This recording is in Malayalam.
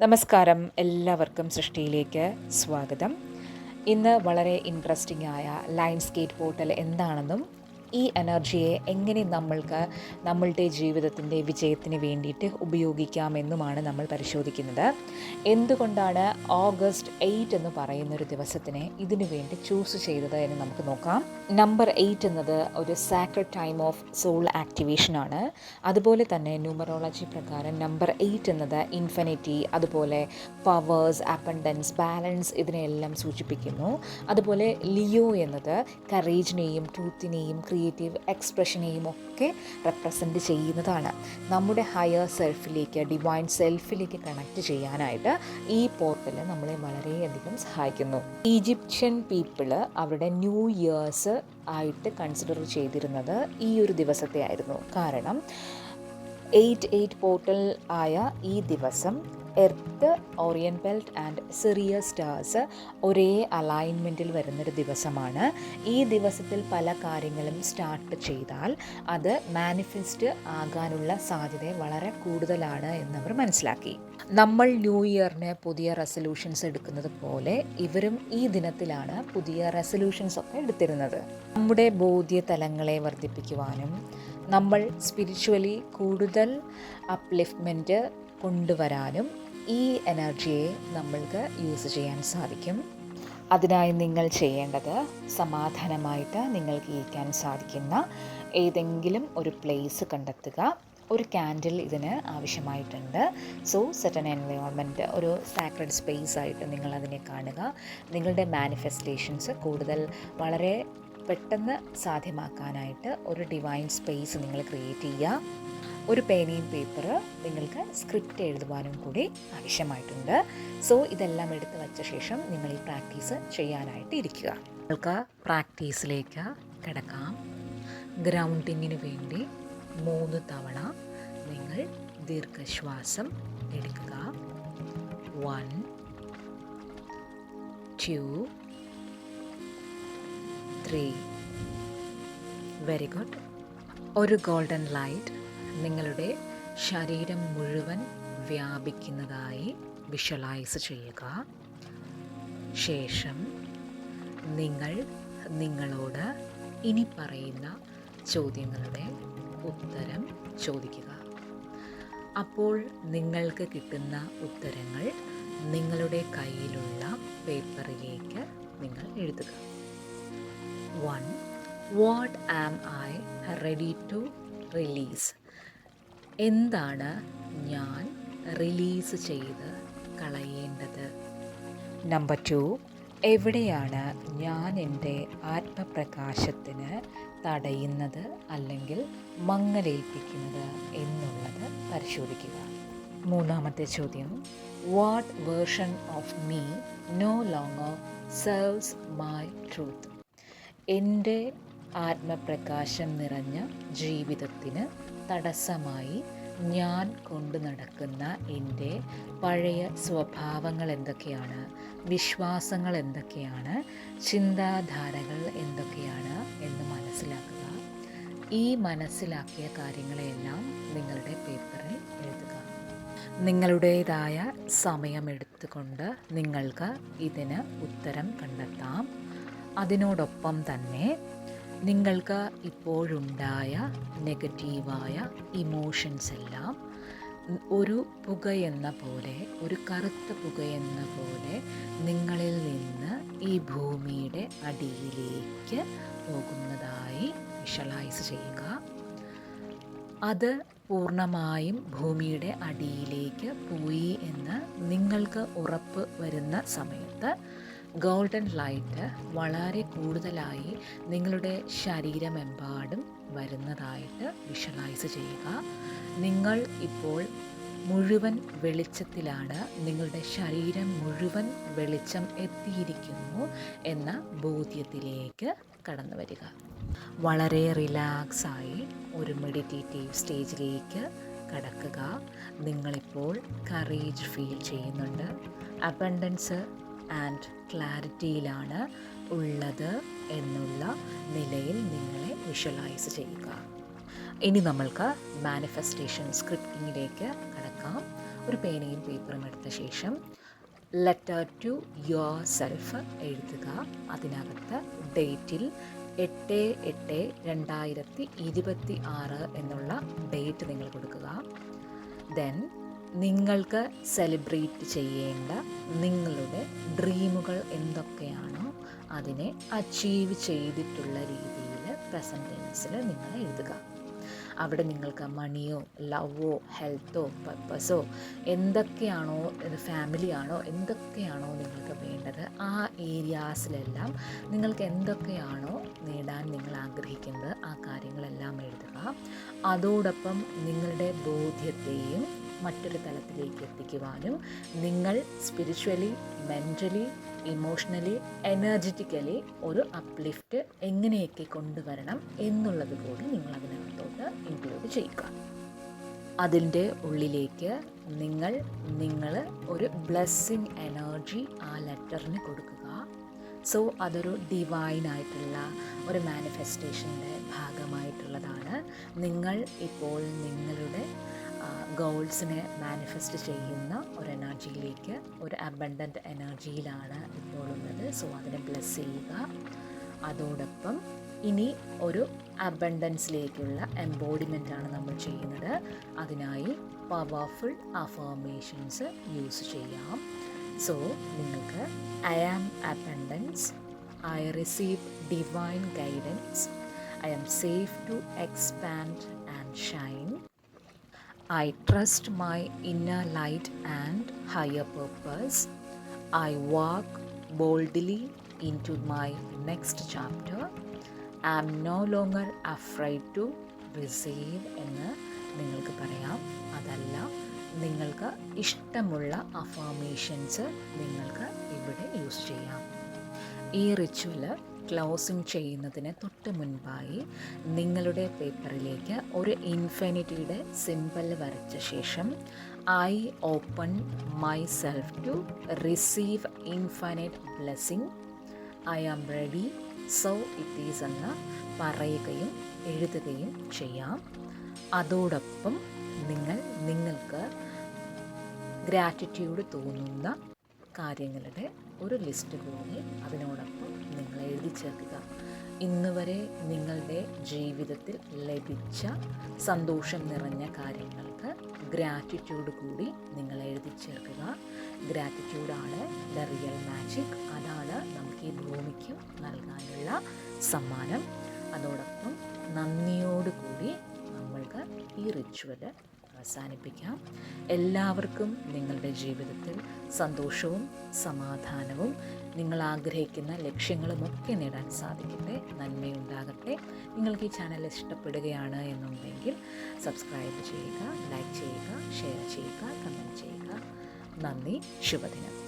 നമസ്കാരം. എല്ലാവർക്കും സൃഷ്ടിയിലേക്ക് സ്വാഗതം. ഇന്ന് വളരെ ഇൻട്രസ്റ്റിംഗ് ആയ ലൈൻസ്കേറ്റ് പോർട്ടൽ എന്താണെന്നും ഈ എനർജിയെ എങ്ങനെ നമ്മൾക്ക് നമ്മളുടെ ജീവിതത്തിന്റെ വിജയത്തിന് വേണ്ടിയിട്ട് ഉപയോഗിക്കാമെന്നുമാണ് നമ്മൾ പരിശോധിക്കുന്നത്. എന്തുകൊണ്ടാണ് ഓഗസ്റ്റ് എയ്റ്റ് എന്ന് പറയുന്ന ഒരു ദിവസത്തിനെ ഇതിനു വേണ്ടി ചൂസ് ചെയ്തത് എന്ന് നമുക്ക് നോക്കാം. നമ്പർ എയ്റ്റ് എന്നത് ഒരു സാക്രഡ് ടൈം ഓഫ് സോൾ ആക്ടിവേഷനാണ് അതുപോലെ തന്നെ ന്യൂമറോളജി പ്രകാരം നമ്പർ എയ്റ്റ് എന്നത് ഇൻഫിനിറ്റി അതുപോലെ പവേഴ്സ് അപ്പൻഡൻസ് ബാലൻസ് ഇതിനെയെല്ലാം സൂചിപ്പിക്കുന്നു. അതുപോലെ ലിയോ എന്നത് കറേജിനെയും ട്രൂത്തിനെയും ക്രിയേറ്റീവ് എക്സ്പ്രഷനെയും ഒക്കെ റെപ്രസെന്റ് ചെയ്യുന്നതാണ്. നമ്മുടെ ഹയർ സെൽഫിലേക്ക് ഡിവൈൻ സെൽഫിലേക്ക് കണക്ട് ചെയ്യാനായിട്ട് ഈ പോർട്ടൽ നമ്മളെ വളരെയധികം സഹായിക്കുന്നു. ഈജിപ്ഷ്യൻ പീപ്പിൾ അവരുടെ ന്യൂ ഇയേഴ്സ് ആയിട്ട് കൺസിഡർ ചെയ്തിരുന്നത് ഈ ഒരു ദിവസത്തെ ആയിരുന്നു കാരണം എയ്റ്റ് എയ്റ്റ് പോർട്ടൽ ആയ ഈ ദിവസം earth Orion belt and Sirius stars ഒരേ അലൈൻമെന്റിൽ വരുന്നൊരു ദിവസമാണ്. ഈ ദിവസത്തിൽ പല കാര്യങ്ങളും സ്റ്റാർട്ട് ചെയ്താൽ അത് മാനിഫെസ്റ്റ് ആകാനുള്ള സാധ്യത വളരെ കൂടുതലാണ് എന്നവർ മനസ്സിലാക്കി. നമ്മൾ ന്യൂ ഇയറിന് പുതിയ റെസൊല്യൂഷൻസ് എടുക്കുന്നത് പോലെ ഇവരും ഈ ദിനത്തിലാണ് പുതിയ റെസൊല്യൂഷൻസ് ഒക്കെ എടുത്തിരുന്നത്. നമ്മുടെ ബോധ്യതലങ്ങളെ വർദ്ധിപ്പിക്കുവാനും നമ്മൾ സ്പിരിച്വലി കൂടുതൽ അപ്ലിഫ്റ്റ്മെന്റ് കൊണ്ടുവരാനും ഈ എനർജിയെ നമ്മൾക്ക് യൂസ് ചെയ്യാൻ സാധിക്കും. അതിനായി നിങ്ങൾ ചെയ്യേണ്ടത് സമാധാനമായിട്ട് നിങ്ങൾക്ക് ഇരിക്കാൻ സാധിക്കുന്ന ഏതെങ്കിലും ഒരു പ്ലേസ് കണ്ടെത്തുക. ഒരു ക്യാൻഡിൽ ഇതിന് ആവശ്യമായിട്ടുണ്ട്. സോ സെറ്റൻ എൻവയോൺമെന്റ് ഒരു സാക്രഡ് സ്പേസ് ആയിട്ട് നിങ്ങൾ അതിനെ കാണുക. നിങ്ങളുടെ മാനിഫെസ്റ്റേഷൻസ് കൂടുതൽ വളരെ പെട്ടെന്ന് സാധ്യമാക്കാനായിട്ട് ഒരു ഡിവൈൻ സ്പേസ് നിങ്ങൾ ക്രിയേറ്റ് ചെയ്യുക. ഒരു പേനയും പേപ്പർ നിങ്ങൾക്ക് സ്ക്രിപ്റ്റ് എഴുതുവാനും കൂടി ആവശ്യമായിട്ടുണ്ട്. സോ ഇതെല്ലാം എടുത്ത് വച്ച ശേഷം നിങ്ങൾ ഈ പ്രാക്ടീസ് ചെയ്യാനായിട്ട് ഇരിക്കുക. നിങ്ങൾക്ക് പ്രാക്ടീസിലേക്ക് കിടക്കാം. ഗ്രൗണ്ടിങ്ങിന് വേണ്ടി മൂന്ന് തവണ നിങ്ങൾ ദീർഘശ്വാസം എടുക്കുക. One two three. Very good. ഒരു ഗോൾഡൻ ലൈറ്റ് നിങ്ങളുടെ ശരീരം മുഴുവൻ വ്യാപിക്കുന്നതായി വിഷ്വലൈസ് ചെയ്യുക. ശേഷം നിങ്ങൾ നിങ്ങളോട് ഇനി പറയുന്ന ചോദ്യങ്ങളുടെ ഉത്തരം ചോദിക്കുക. അപ്പോൾ നിങ്ങൾക്ക് കിട്ടുന്ന ഉത്തരങ്ങൾ നിങ്ങളുടെ കയ്യിലുള്ള പേപ്പറിലേക്ക് നിങ്ങൾ എഴുതുക. One what am I ready to release എന്താണ് ഞാൻ റിലീസ് ചെയ്ത് കളയേണ്ടത്? നമ്പർ ടു എവിടെയാണ് ഞാൻ എന്റെ ആത്മപ്രകാശത്തിന് തടയുന്നത് അല്ലെങ്കിൽ മങ്ങലേൽപ്പിക്കുന്നത് എന്നുള്ളത് പരിശോധിക്കുക. മൂന്നാമത്തെ ചോദ്യം what version of me no longer serves my truth എന്റെ ആത്മപ്രകാശം നിറഞ്ഞ ജീവിതത്തിന് തടസ്സമായി ഞാൻ കൊണ്ടു നടക്കുന്ന എന്റെ പഴയ സ്വഭാവങ്ങൾ എന്തൊക്കെയാണ്? വിശ്വാസങ്ങൾ എന്തൊക്കെയാണ്? ചിന്താധാരകൾ എന്തൊക്കെയാണ് എന്ന് മനസ്സിലാക്കുക. ഈ മനസ്സിലാക്കിയ കാര്യങ്ങളെല്ലാം നിങ്ങളുടെ പേപ്പറിൽ എഴുതുക. നിങ്ങളുടേതായ സമയമെടുത്തുകൊണ്ട് നിങ്ങൾക്ക് ഇതിന് ഉത്തരം കണ്ടെത്താം. അതിനോടൊപ്പം തന്നെ നിങ്ങൾക്ക് ഇപ്പോഴുണ്ടായ നെഗറ്റീവായ ഇമോഷൻസ് എല്ലാം ഒരു പുകയെന്ന പോലെ ഒരു കറുത്ത പുകയെന്ന പോലെ നിങ്ങളിൽ നിന്ന് ഈ ഭൂമിയുടെ അടിയിലേക്ക് പോകുന്നതായി വിഷ്വലൈസ് ചെയ്യുക. അത് പൂർണമായും ഭൂമിയുടെ അടിയിലേക്ക് പോയി എന്ന് നിങ്ങൾക്ക് ഉറപ്പ് വരുന്ന സമയത്ത് ഗോൾഡൻ ലൈറ്റ് വളരെ കൂടുതലായി നിങ്ങളുടെ ശരീരമെമ്പാടും വരുന്നതായിട്ട് വിഷ്വലൈസ് ചെയ്യുക. നിങ്ങൾ ഇപ്പോൾ മുഴുവൻ വെളിച്ചത്തിലാണ് നിങ്ങളുടെ ശരീരം മുഴുവൻ വെളിച്ചം എത്തിയിരിക്കുന്നു എന്ന ബോധ്യത്തിലേക്ക് കടന്നു വരിക. വളരെ റിലാക്സായി ഒരു മെഡിറ്റേറ്റീവ് സ്റ്റേജിലേക്ക് കടക്കുക. നിങ്ങളിപ്പോൾ കറേജ് ഫീൽ ചെയ്യുന്നുണ്ട്. അബണ്ടൻസ് ആൻഡ് ക്ലാരിറ്റിയിലാണ് ഉള്ളത് എന്നുള്ള നിലയിൽ നിങ്ങളെ വിഷ്വലൈസ് ചെയ്യുക. ഇനി നമ്മൾക്ക് മാനിഫെസ്റ്റേഷൻ സ്ക്രിപ്റ്റിങ്ങിലേക്ക് കടക്കാം. ഒരു പേനയും പേപ്പറും എടുത്ത ശേഷം ലെറ്റർ ടു യുവർ സെൽഫ് എഴുതുക. അതിനകത്ത് ഡേറ്റിൽ എട്ട് എട്ട് രണ്ടായിരത്തി ഇരുപത്തി ആറ് എന്നുള്ള ഡേറ്റ് നിങ്ങൾ കൊടുക്കുക. ദെൻ നിങ്ങൾക്ക് സെലിബ്രേറ്റ് ചെയ്യേണ്ട നിങ്ങളുടെ ഡ്രീമുകൾ എന്തൊക്കെയാണോ അതിനെ അച്ചീവ് ചെയ്തിട്ടുള്ള രീതിയിൽ പ്രസന്റ് ടെൻസിൽ നിങ്ങൾ എഴുതുക. അവിടെ നിങ്ങൾക്ക് മണിയോ ലവോ ഹെൽത്തോ പർപ്പസോ എന്തൊക്കെയാണോ ഫാമിലിയാണോ എന്തൊക്കെയാണോ നിങ്ങൾക്ക് വേണ്ടത് ആ ഏരിയാസിലെല്ലാം നിങ്ങൾക്ക് എന്തൊക്കെയാണോ നേടാൻ നിങ്ങൾ ആഗ്രഹിക്കുന്നത് ആ കാര്യങ്ങളെല്ലാം എഴുതുക. അതോടൊപ്പം നിങ്ങളുടെ ബോധ്യത്തെയും മറ്റൊരു തലത്തിലേക്ക് എത്തിക്കുവാനും നിങ്ങൾ സ്പിരിച്വലി മെന്റലി ഇമോഷണലി എനർജറ്റിക്കലി ഒരു അപ്ലിഫ്റ്റ് എങ്ങനെയൊക്കെ കൊണ്ടുവരണം എന്നുള്ളത് കൂടി നിങ്ങൾ അതിനകത്തോട്ട് ഇൻക്ലൂഡ് ചെയ്യുക. അതിന്റെ ഉള്ളിലേക്ക് നിങ്ങൾ നിങ്ങൾ ഒരു ബ്ലെസ്സിങ് എനർജി ആ ലെറ്ററിന് കൊടുക്കുക. സോ അതൊരു ഡിവൈൻ ആയിട്ടുള്ള ഒരു മാനിഫെസ്റ്റേഷന്റെ ഭാഗമായിട്ടുള്ളതാണ്. നിങ്ങൾ ഇപ്പോൾ നിങ്ങളുടെ ഗോൾസിനെ മാനിഫെസ്റ്റ് ചെയ്യുന്ന ഒരു എനർജിയിലേക്ക് ഒരു അബണ്ടന്റ് എനർജിയിലാണ് ഇപ്പോൾ ഉള്ളത് സോ അതിനെ ബ്ലെസ് ചെയ്യുക. അതോടൊപ്പം ഇനി ഒരു അബണ്ടൻസിലേക്കുള്ള എംബോഡിമെന്റ് ആണ് നമ്മൾ ചെയ്യുന്നത്. അതിനായി പവർഫുൾ അഫർമേഷൻസ് യൂസ് ചെയ്യാം. സോ നിങ്ങൾക്ക് I am abundance I receive divine guidance I am safe to expand and shine I trust my inner light and higher purpose. I walk boldly into my next chapter. I am no longer afraid to receive എന്ന് നിങ്ങൾക്ക് പറയാം അതല്ല നിങ്ങൾക്ക് ഇഷ്ടമുള്ള അഫർമേഷൻസ് നിങ്ങൾക്ക് ഇവിടെ യൂസ് ചെയ്യാം ഈ റിച്വൽ ക്ലോസിങ് ചെയ്യുന്നതിന് തൊട്ട് മുൻപായി നിങ്ങളുടെ പേപ്പറിലേക്ക് ഒരു ഇൻഫിനിറ്റിയുടെ സിമ്പിൾ വരച്ച ശേഷം I open myself to receive infinite blessing. I am ready. So it is എന്ന് പറയുകയും എഴുതുകയും ചെയ്യാം. അതോടൊപ്പം നിങ്ങൾ നിങ്ങൾക്ക് ഗ്രാറ്റിറ്റ്യൂഡ് തോന്നുന്ന കാര്യങ്ങളുടെ ഒരു ലിസ്റ്റ് കൂടി അതിനോടൊപ്പം നിങ്ങൾ എഴുതി ചേർക്കുക. ഇന്ന് വരെ നിങ്ങളുടെ ജീവിതത്തിൽ ലഭിച്ച സന്തോഷം നിറഞ്ഞ കാര്യങ്ങൾക്ക് ഗ്രാറ്റിറ്റ്യൂഡ് കൂടി നിങ്ങൾ എഴുതി ചേർക്കുക. ഗ്രാറ്റിറ്റ്യൂഡാണ് ദ റിയൽ മാജിക് അതാണ് നമുക്ക് ഈ ഭൂമിക്കും നൽകാനുള്ള സമ്മാനം. അതോടൊപ്പം നന്ദിയോടുകൂടി നമ്മൾക്ക് ഈ റിച്വൽ അവസാനിപ്പിക്കാം. എല്ലാവർക്കും നിങ്ങളുടെ ജീവിതത്തിൽ സന്തോഷവും സമാധാനവും നിങ്ങൾ ആഗ്രഹിക്കുന്ന ലക്ഷ്യങ്ങളുമൊക്കെ നേടാൻ സാധിക്കട്ടെ നന്മയുണ്ടാകട്ടെ. നിങ്ങൾക്ക് ഈ ചാനൽ ഇഷ്ടപ്പെടുകയാണ് എന്നുണ്ടെങ്കിൽ സബ്സ്ക്രൈബ് ചെയ്യുക ലൈക്ക് ചെയ്യുക ഷെയർ ചെയ്യുക കമന്റ് ചെയ്യുക. നന്ദി ശുഭദിനം.